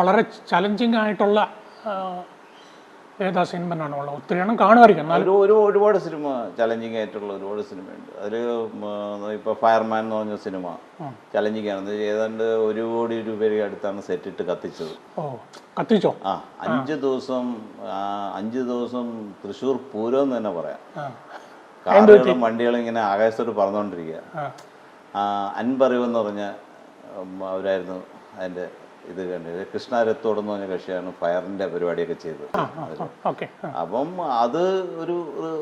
വളരെ ചലഞ്ചിങ് ആയിട്ടുള്ള ഏതാ സിനിമ തന്നെയാണുള്ളത് ഉള്ളത്. ഒത്തിരി എണ്ണം കാണുമായിരിക്കും. എന്നാലും ഒരു ഒരു ഒരുപാട് സിനിമ ചലഞ്ചിങ് ആയിട്ടുള്ള ഒരുപാട് സിനിമയുണ്ട് അതിൽ ഇപ്പോൾ ഫയർമാൻ എന്ന് പറഞ്ഞ സിനിമ ചലഞ്ചിങ് ആണ്. ഏതാണ്ട് ഒരു കോടി രൂപയുടെ അടുത്താണ് സെറ്റ് ഇട്ട് കത്തിച്ചത്. ഓ കത്തിച്ചോ? ആ അഞ്ച് ദിവസം അഞ്ച് ദിവസം തൃശ്ശൂർ പൂരം എന്ന് തന്നെ പറയാം. കാറുകളും വണ്ടികളും ഇങ്ങനെ ആകാശത്തോട് പറന്നുകൊണ്ടിരിക്കുക. അൻപറിവെന്ന് പറഞ്ഞ അവരായിരുന്നു അതിന്റെ ഇത് കണ്ടത് കൃഷ്ണരത്തോട് എന്ന് പറഞ്ഞ കക്ഷിയാണ് ഫയറിന്റെ പരിപാടിയൊക്കെ ചെയ്തത്. അപ്പം അത് ഒരു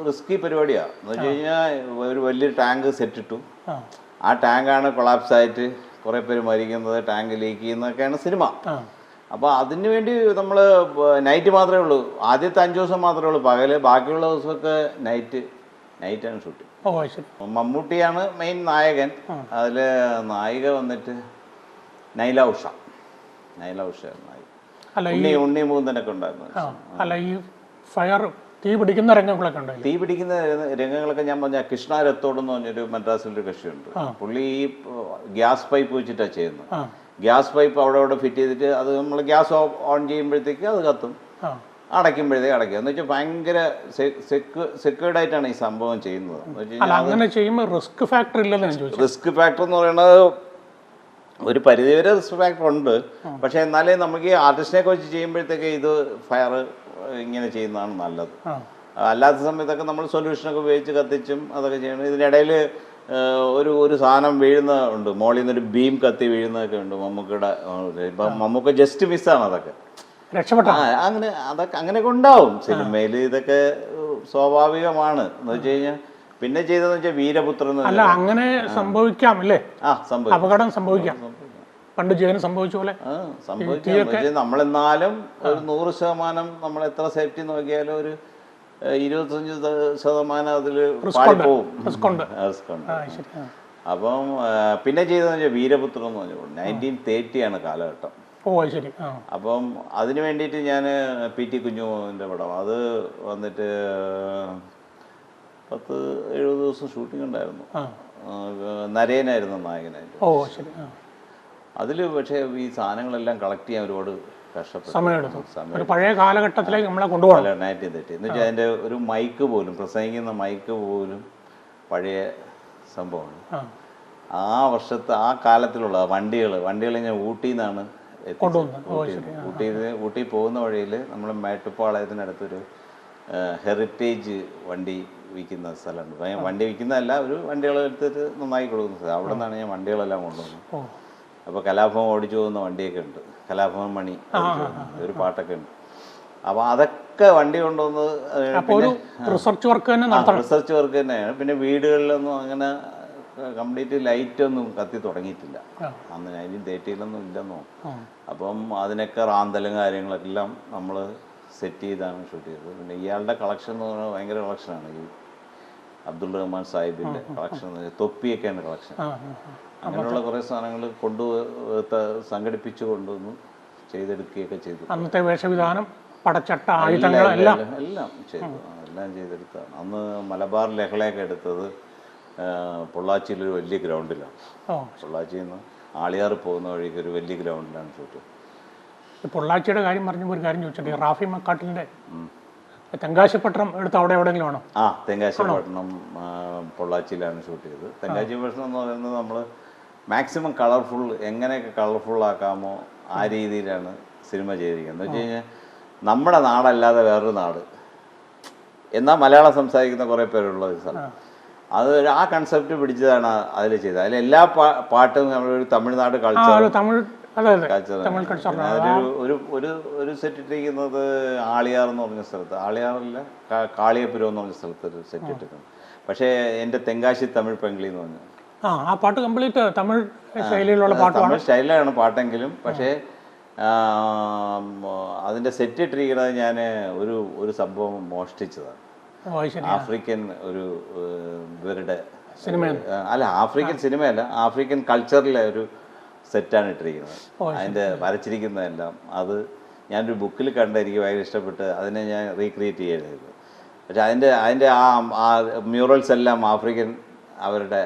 റിസ്കി പരിപാടിയാണ് എന്ന് വെച്ച് കഴിഞ്ഞാൽ ഒരു വലിയ ടാങ്ക് സെറ്റ് ഇട്ടു ആ ടാങ്കാണ് കൊളാപ്സ് ആയിട്ട് കുറേ പേര് മരിക്കുന്നത് ടാങ്ക് ലീക്ക് ചെയ്യുന്നതൊക്കെയാണ് സിനിമ. അപ്പോൾ അതിന് വേണ്ടി നമ്മൾ നൈറ്റ് മാത്രമേ ഉള്ളൂ. ആദ്യത്തെ അഞ്ച് ദിവസം മാത്രമേ ഉള്ളൂ. പകൽ ബാക്കിയുള്ള ദിവസമൊക്കെ നൈറ്റ് നൈറ്റാണ് ഷൂട്ടിംഗ് മമ്മൂട്ടിയാണ് മെയിൻ നായകൻ. അതിൽ നായിക വന്നിട്ട് നൈല ഉഷ. അല്ല ഉണ്ണി ഉണ്ണി മൂന്നനൊക്കെ ഉണ്ടായിരുന്നു. അല്ല ഈ ഫയർ തീ പിടിക്കുന്ന രംഗങ്ങളൊക്കെ തീ പിടിക്കുന്ന രംഗങ്ങളൊക്കെ ഞാൻ പറഞ്ഞ കൃഷ്ണ രത്തോട് എന്ന് പറഞ്ഞൊരു മദ്രാസിലൊരു കക്ഷിയുണ്ട്. പുള്ളി ഈ ഗ്യാസ് പൈപ്പ് വെച്ചിട്ടാണ് ചെയ്യുന്നത്. ഗ്യാസ് പൈപ്പ് അവിടെ അവിടെ ഫിറ്റ് ചെയ്തിട്ട് അത് നമ്മൾ ഗ്യാസ് ഓൺ ചെയ്യുമ്പോഴത്തേക്ക് അത് കത്തും. അടയ്ക്കുമ്പോഴത്തേക്ക് അടയ്ക്കും. എന്ന് വെച്ചാൽ ഭയങ്കര സെക്യൂർഡ് ആയിട്ടാണ് ഈ സംഭവം ചെയ്യുന്നത്. അങ്ങനെ ചെയ്യുമ്പോൾ റിസ്ക് ഫാക്ടർ ഇല്ലെന്ന് റിസ്ക് ഫാക്ടർ എന്ന് പറയുന്നത് ഒരു പരിധിവരെ റിസ്ക് ഫാക്ടർ ഉണ്ട്. പക്ഷെ എന്നാലേ നമുക്ക് ഈ ആർട്ടിസ്റ്റിനെ കുറിച്ച് ചെയ്യുമ്പോഴത്തേക്ക് ഇത് ഫയർ ഇങ്ങനെ ചെയ്യുന്നതാണ് നല്ലത്. അല്ലാത്ത സമയത്തൊക്കെ നമ്മൾ സൊല്യൂഷനൊക്കെ ഉപയോഗിച്ച് കത്തിച്ചും അതൊക്കെ ചെയ്യണം. ഇതിനിടയിൽ ഒരു ഒരു സാധനം വീഴുന്ന ഉണ്ട്. മോളിൽ നിന്നൊരു ബീം കത്തി വീഴുന്നതൊക്കെ ഉണ്ട് മമ്മൂക്കയുടെ ഇപ്പം മമ്മൂക്ക ജസ്റ്റ് മിസ്സാണ് അതൊക്കെ. രക്ഷപ്പെട്ട. അങ്ങനെ അതൊക്കെ അങ്ങനെയൊക്കെ ഉണ്ടാവും. സിനിമയിൽ ഇതൊക്കെ സ്വാഭാവികമാണ്. എന്ന് വെച്ച് കഴിഞ്ഞാൽ പിന്നെ ചെയ്തതെന്ന് വെച്ചാൽ വീരപുത്രൻ അല്ല അങ്ങനെ സംഭവിക്കാം അല്ലേ? ആ അപകടം സംഭവിക്കാം. പണ്ട് ജീവന് സംഭവിച്ച പോലെ. സംഭവിക്കാം. നമ്മളെന്നാലും ഒരു നൂറ് ശതമാനം നമ്മൾ എത്ര സേഫ്റ്റി നോക്കിയാലും ഒരു ഇരുപത്തഞ്ച് ശത- ശതമാനം അതിൽ ആ. അപ്പം പിന്നെ ചെയ്തതെന്ന് വെച്ചാൽ വീരപുത്രൻ എന്ന് പറഞ്ഞു നയന്റീൻ തേർട്ടിയാണ് കാലഘട്ടം. ഓ ശരി. അപ്പം അതിന് വേണ്ടിയിട്ട് ഞാൻ പി ടി കുഞ്ഞുമോന്റെ പടം. അത് വന്നിട്ട് പത്ത് എഴുപത് ദിവസം ഷൂട്ടിംഗ് ഉണ്ടായിരുന്നു. നരേനായിരുന്നു നായകനായിട്ട്. ഓ ശരി. അതിൽ പക്ഷേ ഈ സാധനങ്ങളെല്ലാം കളക്ട് ചെയ്യാൻ ഒരുപാട് കഷ്ടപ്പെട്ടു. പഴയ കാലഘട്ടത്തിലേക്ക് നമ്മളെ നയന്റീൻ തേർട്ടി എന്ന് വെച്ചാൽ അതിന്റെ ഒരു മൈക്ക് പോലും പ്രസംഗിക്കുന്ന മൈക്ക് പോലും പഴയ സംഭവമാണ്. ആ. വർഷത്തെ ആ കാലത്തിലുള്ള വണ്ടികൾ വണ്ടികൾ ഞാൻ ഊട്ടിയിൽ നിന്നാണ് ഊട്ടി ഊട്ടി പോകുന്ന വഴിയിൽ നമ്മൾ മേട്ടുപ്പാളയത്തിനടുത്തൊരു ഹെറിറ്റേജ് വണ്ടി വിൽക്കുന്ന സ്ഥലമുണ്ട്. ഞാൻ വണ്ടി വിൽക്കുന്നതല്ല ഒരു വണ്ടികൾ എടുത്തിട്ട് നന്നായി കൊടുക്കുന്ന സ്ഥലം. അവിടെ നിന്നാണ് ഞാൻ വണ്ടികളെല്ലാം കൊണ്ടുവന്നത്. അപ്പോൾ കലാഭവൻ ഓടിച്ചു പോകുന്ന വണ്ടിയൊക്കെ ഉണ്ട്. കലാഭവൻ മണി ഒരു പാട്ടൊക്കെ ഉണ്ട്. അപ്പോൾ അതൊക്കെ വണ്ടി കൊണ്ടുവന്ന് റിസർച്ച് വർക്ക് തന്നെ റിസർച്ച് വർക്ക് തന്നെയാണ്. പിന്നെ വീടുകളിലൊന്നും അങ്ങനെ കംപ്ലീറ്റ് ലൈറ്റ് ഒന്നും കത്തി തുടങ്ങിയിട്ടില്ല. അന്ന് നയന്റീൻ തേർട്ടിയിലൊന്നും ഇല്ലെന്നോ. അപ്പം അതിനൊക്കെ റാന്തലും കാര്യങ്ങളെല്ലാം നമ്മൾ സെറ്റ് ചെയ്താണ് ഷൂട്ട് ചെയ്തത്. പിന്നെ ഇയാളുടെ കളക്ഷൻ എന്ന് പറഞ്ഞാൽ ഭയങ്കര കളക്ഷനാണ് ഈ അബ്ദുൾ റഹ്മാൻ സാഹിബിന്റെ കളക്ഷൻ തൊപ്പിയൊക്കെയാണ് കളക്ഷൻ. അങ്ങനെയുള്ള കുറേ സാധനങ്ങൾ കൊണ്ടു സംഘടിപ്പിച്ചു കൊണ്ടുവന്നു ചെയ്തെടുക്കുകയൊക്കെ ചെയ്തു. അന്നത്തെ വേഷവിധാനം പടച്ചട്ട ആയുധങ്ങൾ എല്ലാം എല്ലാം ചെയ്തു. എല്ലാം ചെയ്തെടുത്താണ്. അന്ന് മലബാർ ലഹളയൊക്കെ എടുത്തത് പൊള്ളാച്ചിയിലൊരു വലിയ ഗ്രൗണ്ടിലാണ് പൊള്ളാച്ചിന്ന് പൊള്ളാച്ചിയിൽ നിന്ന് ആളിയാർ പോകുന്ന വഴിക്ക് ഒരു വലിയ ഗ്രൗണ്ടിലാണ് ഷൂട്ട് പൊള്ളാച്ചിയുടെ കാര്യം പറഞ്ഞപ്പോൾ ഒരു കാര്യം ചോദിച്ചിട്ട്? റാഫി മക്കാട്ടിലിന്റെ തെങ്കാശിപ്പട്ടണം എടുത്ത് അവിടെ എവിടെയെങ്കിലും ആണോ? ആ തെങ്കാശിപ്പട്ടണം പൊള്ളാച്ചിയിലാണ് ഷൂട്ട് ചെയ്തത്. തെങ്കാശിപ്പട്ടണം എന്ന് പറയുന്നത് നമ്മൾ മാക്സിമം കളർഫുൾ എങ്ങനെയൊക്കെ കളർഫുൾ ആക്കാമോ ആ രീതിയിലാണ് സിനിമ ചെയ്തിരിക്കുന്നത്. എന്ന് വെച്ച് കഴിഞ്ഞാൽ നമ്മുടെ നാടല്ലാതെ വേറൊരു നാട്. എന്നാൽ മലയാളം സംസാരിക്കുന്ന കുറേ പേരുള്ള ഒരു സ്ഥലം. അത് ആ കൺസെപ്റ്റ് പിടിച്ചതാണ് അതിൽ ചെയ്തത്. അതിൽ എല്ലാ പാട്ടും നമ്മളൊരു തമിഴ്നാട് ആ കൾച്ചർ തമിഴ് ഒരു ഒരു ഒരു സെറ്റ് ഇട്ടിരിക്കുന്നത് ആളിയാർ എന്ന് പറഞ്ഞ സ്ഥലത്ത്. ആളിയാറില്ല കാളിയപുരം എന്ന് പറഞ്ഞ സ്ഥലത്ത് ഒരു സെറ്റ് ഇട്ടിട്ടുണ്ട്. പക്ഷേ എന്റെ തെങ്കാശി തമിഴ് പെങ്കിളി എന്ന് പറഞ്ഞു ആ ആ പാട്ട് കംപ്ലീറ്റ് തമിഴ് ശൈലിയിലുള്ള പാട്ടാണ് തമിഴ് പാട്ടെങ്കിലും. പക്ഷേ അതിന്റെ അതിന്റെ സെറ്റ് ഇട്ടിരിക്കുന്നത് ഞാൻ ഒരു ഒരു സംഭവം മോഷ്ടിച്ചതാണ്. ആഫ്രിക്കൻ ഒരു ഇവരുടെ സിനിമ അല്ല ആഫ്രിക്കൻ സിനിമയല്ല ആഫ്രിക്കൻ കൾച്ചറിലെ ഒരു സെറ്റാണ് ഇട്ടിരിക്കുന്നത് അതിന്റെ വരച്ചിരിക്കുന്നതെല്ലാം അത് ഞാനൊരു ബുക്കിൽ കണ്ട് എനിക്ക് ഭയങ്കര ഇഷ്ടപ്പെട്ട് അതിനെ ഞാൻ റീക്രിയേറ്റ് ചെയ്യരുത് പക്ഷെ അതിന്റെ അതിന്റെ ആ മ്യൂറൽസ് എല്ലാം ആഫ്രിക്കൻ അവരുടെ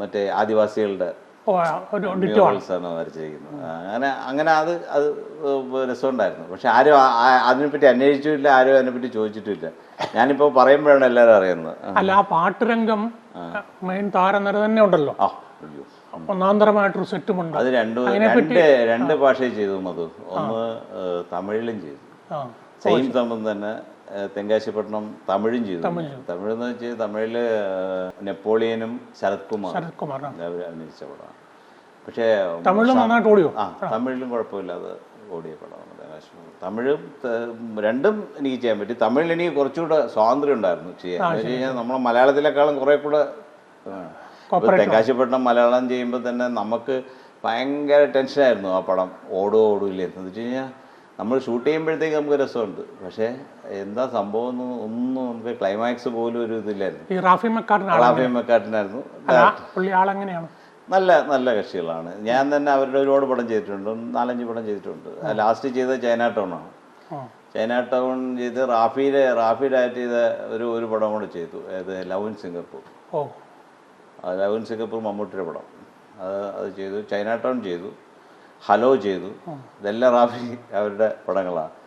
മറ്റേ ആദിവാസികളുടെ മ്യൂറൽസ് ആണ്. വരച്ചിരിക്കുന്നത്. അങ്ങനെ അങ്ങനെ അത് അത് രസമുണ്ടായിരുന്നു. പക്ഷെ ആരും അതിനെപ്പറ്റി അന്വേഷിച്ചിട്ടില്ല ആരും അതിനെപ്പറ്റി ചോദിച്ചിട്ടില്ല. ഞാനിപ്പോൾ പറയുമ്പോഴാണ് എല്ലാവരും അറിയുന്നത്. അല്ല ആ പാട്ടുരംഗം മെയിൻ താരനിര തന്നെ ഉണ്ടല്ലോ. ആ സെറ്റും ഒന്നാന്തരമായിട്ടൊരു സെറ്റുമുണ്ട് അത് രണ്ട് രണ്ട് രണ്ട് ഭാഷയിൽ ചെയ്തു മധു. ഒന്ന് തമിഴിലും ചെയ്തു. സെയിം സംഭവം തന്നെ തെങ്കാശിപട്ടണം തമിഴും ചെയ്തു. തമിഴ് എന്ന് വെച്ചാൽ തമിഴിൽ നെപ്പോളിയനും ശരത് കുമാർ ശരത് കുമാർ അഭിനയിച്ച പടമാണ്. പക്ഷേ തമിഴിലും നന്നായിട്ട് ഓടിയോ? ആ തമിഴിലും കുഴപ്പമില്ലാതെ ഓടിയ പടമാണ് തമിഴും രണ്ടും എനിക്ക് ചെയ്യാൻ പറ്റി. തമിഴിൽ എനിക്ക് കുറച്ചുകൂടെ സ്വാതന്ത്ര്യം ഉണ്ടായിരുന്നു ചെയ്യാൻ. എന്ന് വെച്ച് കഴിഞ്ഞാൽ നമ്മളെ മലയാളത്തിലേക്കാളും കുറെ കൂടെ ഇപ്പൊ തെങ്കാശിപ്പട്ടണം മലയാളം ചെയ്യുമ്പോൾ തന്നെ നമുക്ക് ഭയങ്കര ടെൻഷനായിരുന്നു ആ പടം. ഓടോ ഓടില്ലേ? എന്ന് വെച്ച് കഴിഞ്ഞാൽ നമ്മൾ ഷൂട്ട് ചെയ്യുമ്പോഴത്തേക്ക് നമുക്ക് രസമുണ്ട്. പക്ഷേ എന്താ സംഭവം എന്ന് ഒന്നും നമുക്ക് ക്ലൈമാക്സ് പോലും ഒരു ഇതില്ലായിരുന്നു. റാഫി റാഫി മെക്കാട്ടിനായിരുന്നു. ആളെങ്ങനെയാണ്? നല്ല നല്ല കക്ഷികളാണ്. ഞാൻ തന്നെ അവരുടെ ഒരുപാട് പടം ചെയ്തിട്ടുണ്ട്. നാലഞ്ച് പടം ചെയ്തിട്ടുണ്ട്. ലാസ്റ്റ് ചെയ്ത ചൈന ടൗണാണ് ആണ്. ചൈന ടൗൺ ചെയ്ത് റാഫിയിലെ റാഫിയിലായിട്ട് ചെയ്ത ഒരു ഒരു പടം കൂടെ ചെയ്തു. അതായത് ലവ് ഇൻ സിംഗപ്പൂർ ആ സിംഗപ്പൂർ മമ്മൂട്ടിയുടെ പടം. അത് അത് ചെയ്തു. ചൈന ടൗൺ ചെയ്തു. ഹലോ ചെയ്തു. ഇതെല്ലാം റാഫി അവരുടെ പടങ്ങളാണ്.